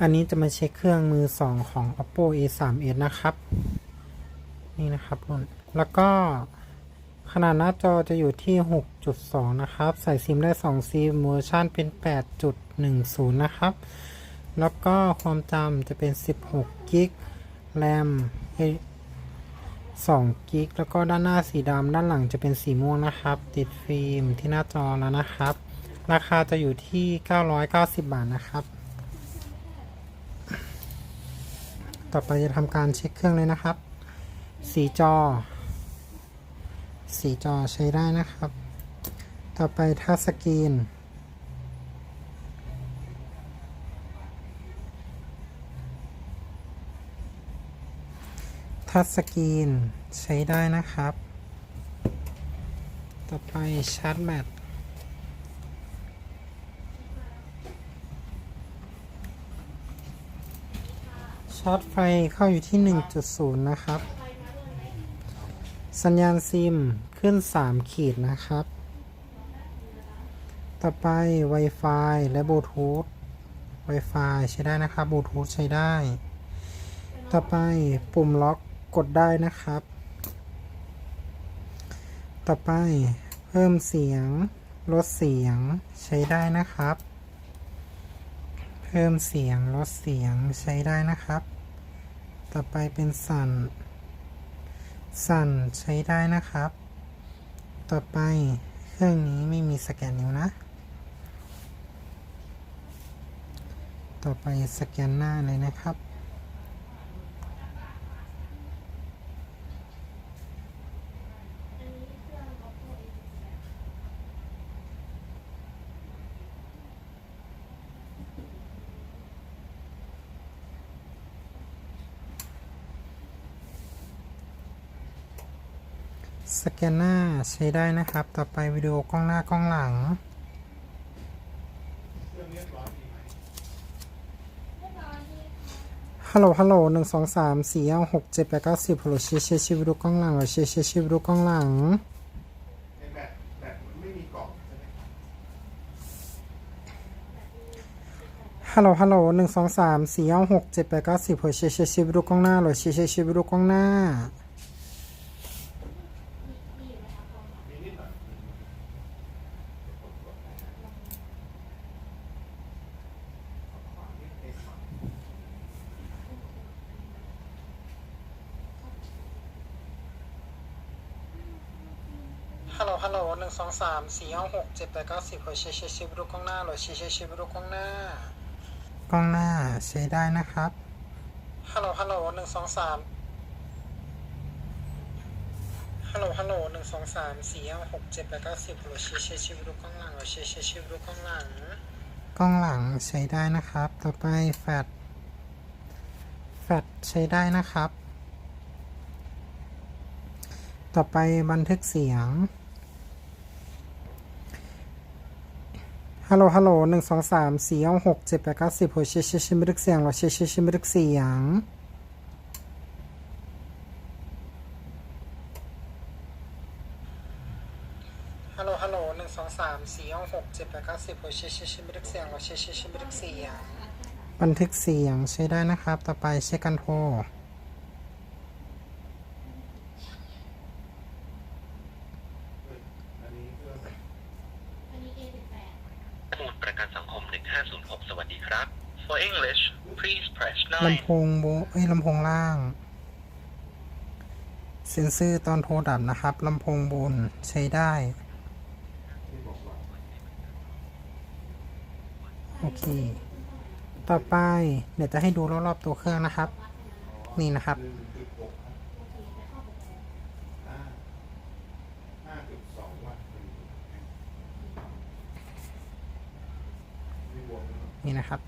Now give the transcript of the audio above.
อันนี้จะมาเช็คเครื่องมือ 2 ของ oppo a 3 s นะครับ นี่นะครับรุ่นแล้วก็ขนาดหน้าจอจะอยู่ที่ 6.2 นะครับ ใส่ซิมได้ 2 ซิมเวอร์ชันเป็น 8.10 นะครับ แล้วก็ความจำจะเป็น 16กิกแรม2กิกแล้วก็ด้านหน้าสีดำด้านหลังจะเป็นสีม่วงนะครับ ติดฟิล์มที่หน้าจอแล้วนะครับ ราคาจะอยู่ที่ 990 บาทนะครับ ต่อไปจะทำการเช็คเครื่องเลยนะครับ สีจอ สีจอใช้ได้นะครับ ต่อไปทัชสกรีน ทัชสกรีนใช้ได้นะครับ ต่อไปชาร์จแบต ชาร์จไฟเข้าอยู่ที่ 1.0 นะครับ สัญญาณซิมขึ้น 3 ขีดนะครับ ต่อไป Wi-Fi และบลูทูธ Wi-Fi ใช้ได้นะครับบลูทูธใช้ได้ ต่อไปปุ่มล็อกกดได้นะครับ ต่อไปเพิ่มเสียง ลดเสียงใช้ได้นะครับ พิ่มเสียงลดเสียงใช้ได้นะครับ ต่อไปเป็นสั่น สั่นใช้ได้นะครับ ต่อไปเครื่องนี้ไม่มีสแกนนิ้วนะ ต่อไปสแกนหน้าเลยนะครับ สแกนหน้าใช้ได้นะครับ ต่อไปวิดีโอกล้องหน้ากล้องหลัง ฮัลโหล ฮัลโหลหนึ่งสองสามสี่ห้าหกเจ็ดแปดเก้าสิบฮัลโหลเชียร์เชียร์เชวิดีโอกล้องหลังเหรอเชียร์เชียร์เชียร์วิดีโอกล้องหลัง ฮัลโหล ฮัลโหลหนึ่งสองสามสี่ห้าหกเจ็ดแปดเก้าสิบฮัลโหลเชียร์เชียร์เชียร์วิดีโอกล้องหน้าเหรอเชเชียร์เชียร์วิดีโอกล้องหน้า ฮัลโหลฮัลโหลหนึ่งสองสามสี่ห้าหกเจ็ดแปดเก้าสิบฮัลโหลเชียร์เชียร์เชียร์วิดีโอกล้องหน้าเหรอเชียร์เชียร์เชียร์วิดีโอกล้องหน้า กล้องหน้าใช้ได้นะครับ ฮัลโหลฮัลโหลหนึ่งสองสามฮัลโหลฮัลโหลหนึ่งสองสามสี่ห้าหกเจ็ดแปดเก้าสิบฮัลโหลเชียร์เชียร์เชียร์วิดีโอกล้องหลังเหรอเชียร์เชียร์เชียร์วิดีโอกล้องหลัง กล้องหลังใช้ได้นะครับ ต่อไปแฟลชแฟลชใช้ได้นะครับ ต่อไปบันทึกเสียง ฮัลโหล ฮัลโหลหนึ่งสองสามสี่ห้าหกเจ็ดแปดเก้าสิบหัวเชยเชยเชยบันทึกเสียงเหรอเชยเชยเชยบันทึกเสียง ฮัลโหล ฮัลโหลหนึ่งสองสามสี่ห้าหกเจ็ดแปดเก้าสิบหัวเชยเชยเชยบันทึกเสียงเหรอเชยเชยเชยบันทึกเสียง บันทึกเสียงใช้ได้นะครับ ต่อไปเช็คกันโทร 506 สวัสดีครับ For English please press 9ลำโพงโบเอ้ยลำโพงล่าง เซนเซอร์ตอนโทรดับนะครับลำโพงบนใช้ได้ โอเค ต่อไปเดี๋ยวจะให้ดูรอบๆตัวเครื่องนะครับ นี่นะครับ นี่นะครับ